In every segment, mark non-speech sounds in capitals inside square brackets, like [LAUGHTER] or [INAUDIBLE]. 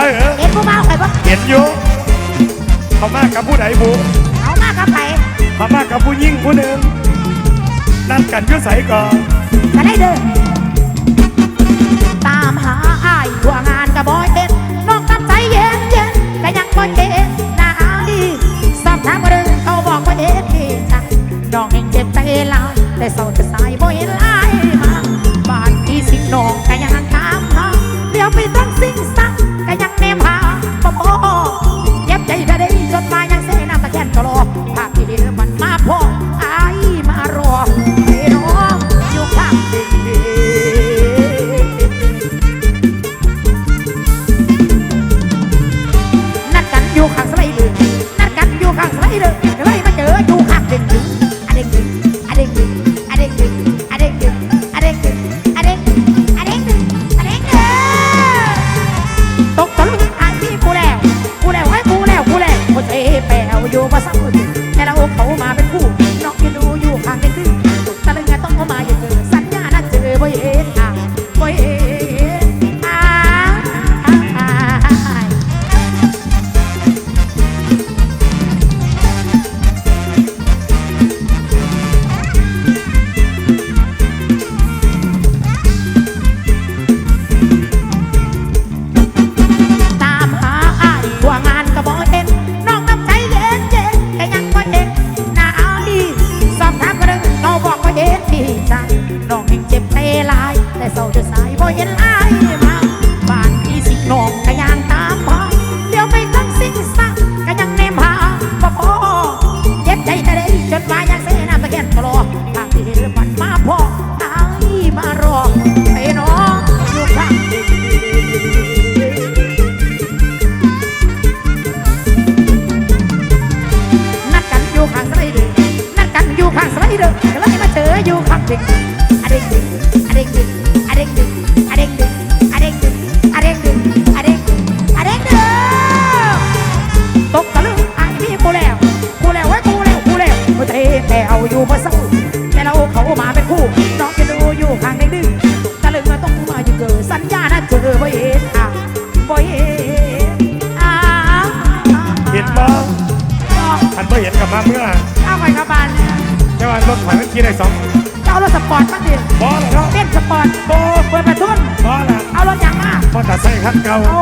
ได้เหรอเห็นผู้บ้าวข่อยบ่เห็นอยู่เขามากกับผู้ใดผู้เอามากกับใครขามากกับผู้ยิ่งผู้หนึ่งนั่นกันยุ่ใส่ก่อนก็ได้เด้อตามหาอ้ายทั่วงานกับบอยเอ็นน้องกับใจเย็นเย็นแต่ยังบอยเอ็นหน้าดีสอบถามเรื่อเขาบอกว่าเอ็กดีจ้ะน้องเองเจ็บใจลายแต่เศร้าแตสายบอยห็ลายมาบ้านที่สิงน้องก็ยัง Rioja บ่เห็นเห็นบ่อันบ่เห็นกับมาเมื่อเอาไปกระบาลเนี่ยเจ้าว่ารถถอยเมื่อกี้ได้สองเจ้ารถสปอร์ตมาดิบอลแล้วเต้นสปอร์ตโบเปิดประทุนบอละเอารถย่างมากมอเตอร์ไซค์คันเก่าโอ้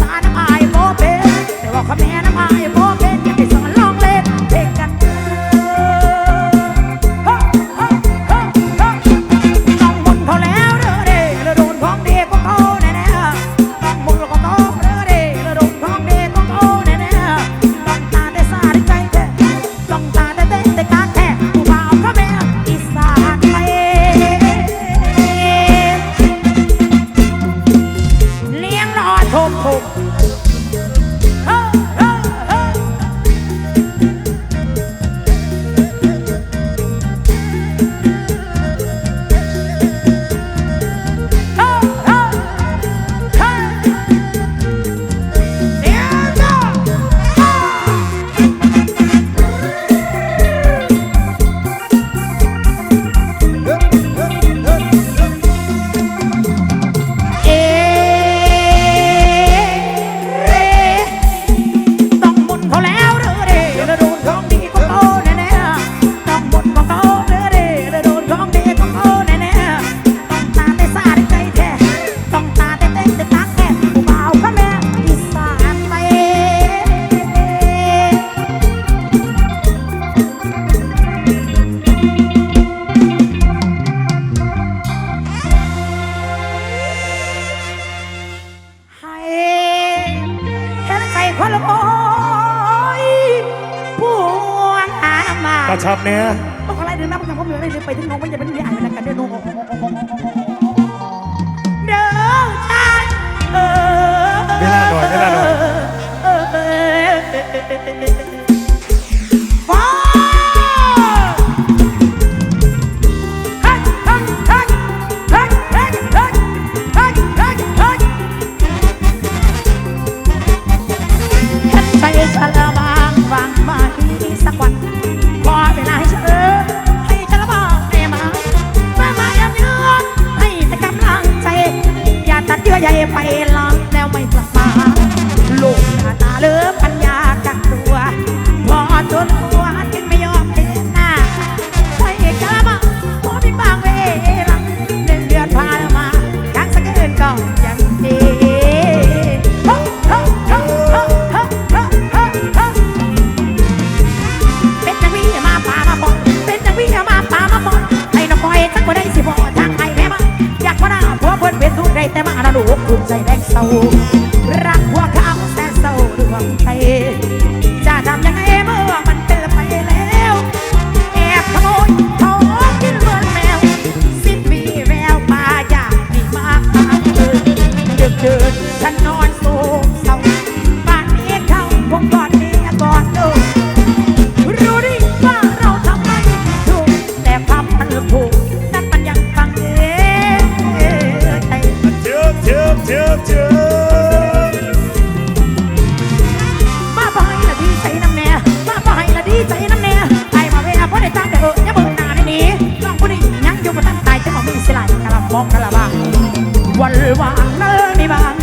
ตาน้ำอาย yeah. [LAUGHS] ใจแดงเศร้ารักหัวเขาแต่เศร้าดวงใจ มองกะละบังวันวางนั้นมีบาง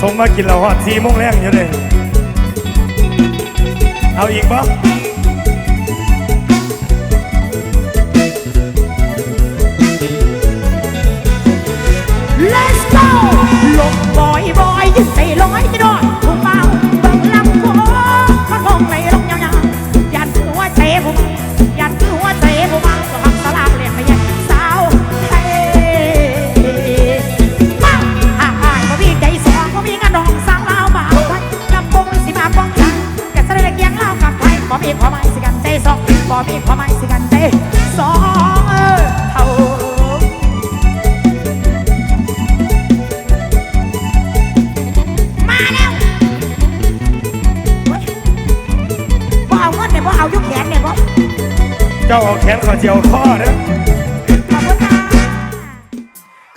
สมากินเราหอดทีมงแรงอยู่เลยเอาอีกบ่ Let's go ลงบอยบอยยึดใส่ร้อยจะดอนผู้เมา บ่มีความหมายสิกันใจสองเออเท่ามาแล้วพอเอาเงินเนี่ยพอเอายุกแขนเนี่ยพอเจ้าเอาแขนขอเจียวข้อเด้อขอบคุณค่ะ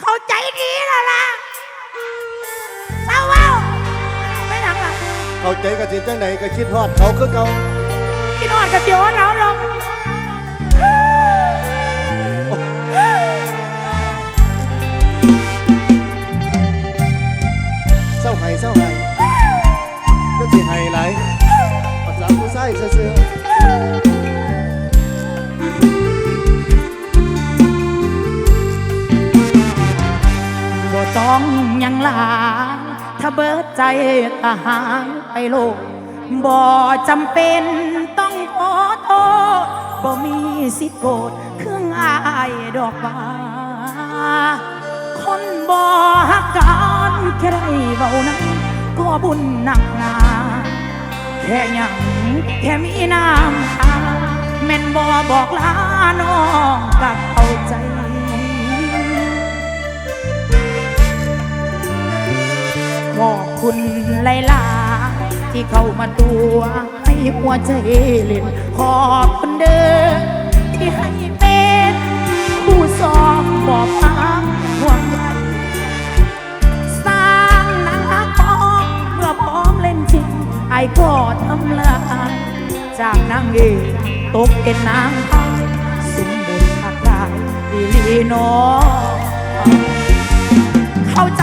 เข้าใจดีแล้วล่ะเศร้าเว้าไม่หลังล่ะเข้าใจกับสิจังไหนก็คิดฮอดเขาคือเก่า พี่นอนกับเสียวเราลงเศร้าไห้เศร้าไห้ก็สิไห้หลายภาษาผู้ชายซื่อบ่ต้องหยังหลายถ้าเบิดใจตาหายไปโลกบ่จำเป็นต้องขอโทษ บ่มีสิทธิ์โกรธเครื่องอายดอกว่าคนบ่ฮักกันแค่ได้เบานั้นก็บุญหนักหนาแค่ยังแค่มีน้ำตาแม่นบ่บอกลาน้องกับเอาใจขอบคุณหลาที่เข้ามาตัวให้หัวใจเล่นขอบ เด้อที่ให้เป็นผู้สอบบอกทางห่วงใยสร้างนังรักพร้อมเมื่อพร้อมเล่นจริง ไอ้ก็ทำลายจากนางเอกตกเป็นนางฟ้าสมบูรณ์ทักกายดีลีโนอเข้าใจ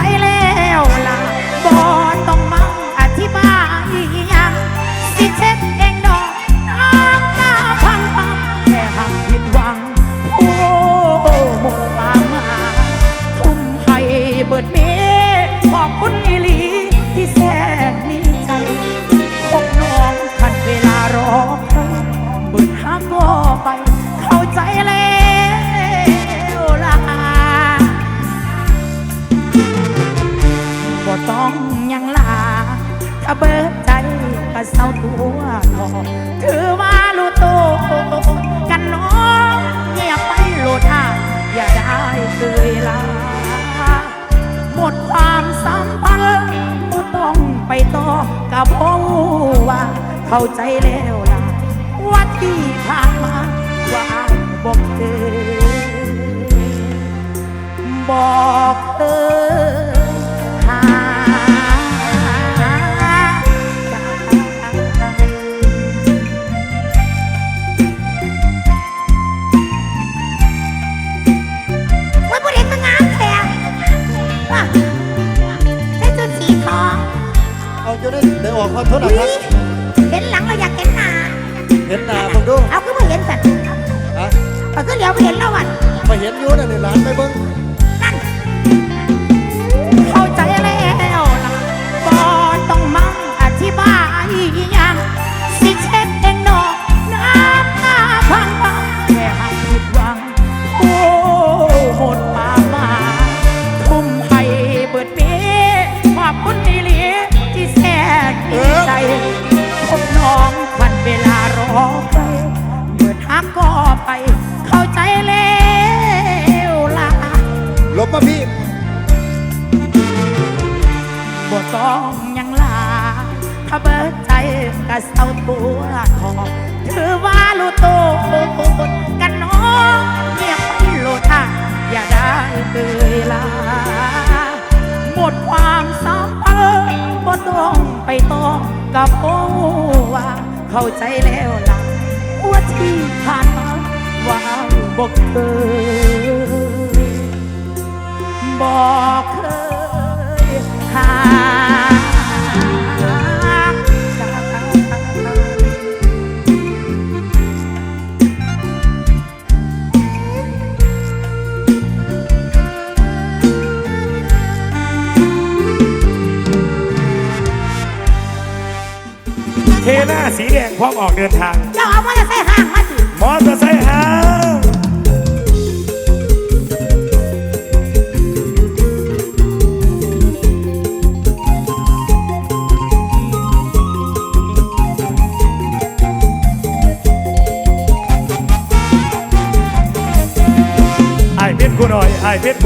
เข้าใจแล้วล่ะว่าที่ผ่านมาว่าบอกเคยบอกเคยหาว่าบุเรนมางามแท้ว่ะใส่สีทองเอาอยู่ได้เดี๋ยวออกขอโทษนะครับ ดูเอาก็ไม่เห็นสัตว์ฮะเอาก็เดี๋ยวไปเห็นแล้วอะมาเห็นอยู่นั่นนี่หลานไปเบิ่ง กเคยบอกเคยหาเทหน้าสีแดงพร้อมออกเดินทาง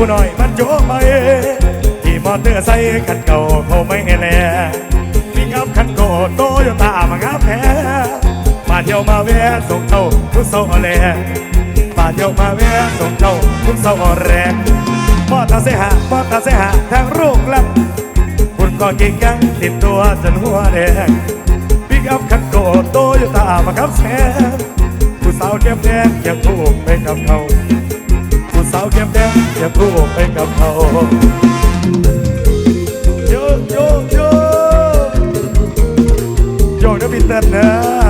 อยไอ้น่อยมันโจมาเอที่มอเตอร์ไซค์คันเก่าเขาไม่ให้แลมีกับคันโกโตโยต้ามางาแพ้มาเที่ยวมาแวะส่งเจ้าทุกเสาร์แลมาเที่ยวมาแวะส่งเจ้าทุกเสาแรงมอเตอร์ไซค์หามอเตอร์ไซค์หาทางรูกลำคุณก็เก่งยังติดตัวจนหัวแดงปิกอัพคันโกโตโยต้ามากับแซงผู้สาวเก็บแดงเก็บถูกไปกับเขา สาวแก้มแดงอย่าพูดไปกับเขาโยโยโยโยนะพี่เต้นนะ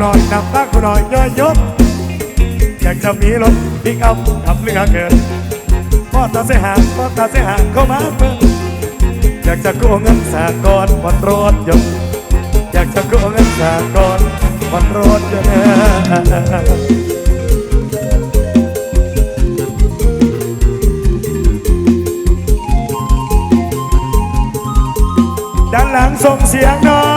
หน่อยนำตากูหน่อยย่อยยศอยากจะมีรถพิกอัพขับเรือเกินมอตอร์ไซค์หางมอตอร์ไซค์หางเข้ามาเพิ่มอยากจะกู้เงินสากลผ่อนรถยนต์อยากจะกู้เงินสากลผ่อนรถยนต์ด้านหลังส่งเสียงหน่อย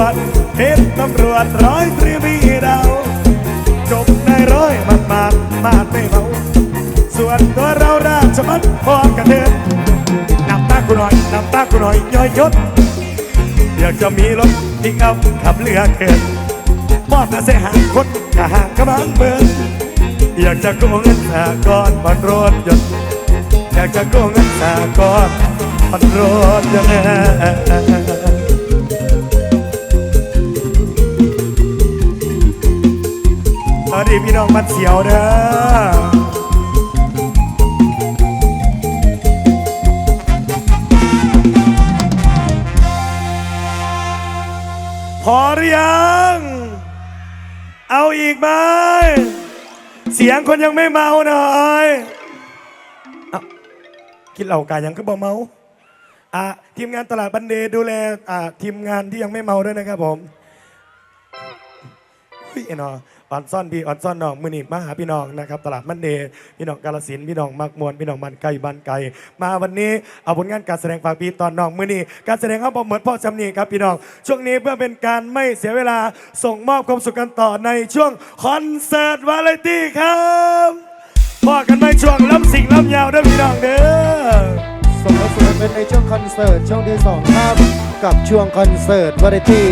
วดเห็นตำรวจร้อยตรีมีดาวจบในร้อยมันมาดมาดไม่เบาส่วนตัวเราราชมัดพร้อกันเดินนำตากูหน่อยนำตากูหน่อยย่อยยศอยากจะมีรถพิกอัพขับเรือเกินมอดมาเสหางคนกะหางกระบังเบินอยากจะโกงเงินสากรผ่อนรถยนต์อยากจะโกงเงินสากรผ่อนรถยนต์ พี่น้องบัดเสียวเด้อพอหรือยัง เอาอีกไหมเสียงคนยังไม่เมาหน่อยอคิดเหล่ากายังก็บ่เมาอะทีมงานตลาดบันเดดูแลอ่าทีมงานที่ยังไม่เมาด้วยนะครับผมเฮ้ยเนาะ ออนซ่อนพี่ออนซ่อนน้องมือนี่มาหาพี่น้องนะครับตลาดบันเดย์พี่น้องกาลสินพี่น้องมักมวนพี่น้องมันไก่บันไก่มาวันนี้เอาผลงานการแสดงฝากพี่ตอนน้องมือนี่การแสดงเขาบอกเหมือนพ่อจำนีครับพี่น้อง ช่วงนี้เพื่อเป็นการไม่เสียเวลาส่งมอบความสุขกันต่อในช่วงคอนเสิร์ตวาไรตี้ครับพอกันไหมช่วงล้ำสิ่งล้ำยาวเด้อพี่น้องเด้อส่งเข้าสู่เป็นในช่วงคอนเสิร์ตช่วงที่สองครับกับช่วงคอนเสิร์ตวาไรตี้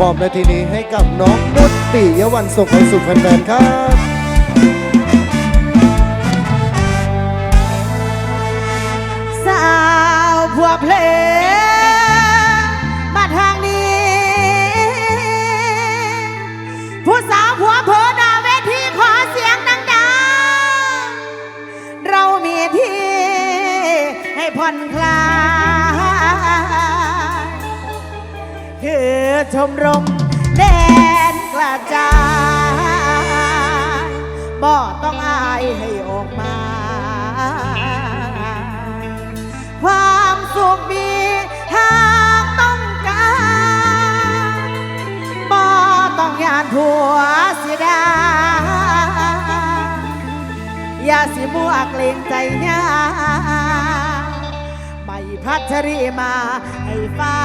มอบในทีนี้ให้กับน้องนุชปิยวันส่งไปสู่แฟนๆครับสาวผัวเพลง มรมแดนกระจายบ่ต้องอายให้ออกมา ความสุขมีหากต้องการบ่ต้องยานผัวเสียดาอย่าสิมัวเกรงใจยาไม่พัชรีมาให้ฟ้า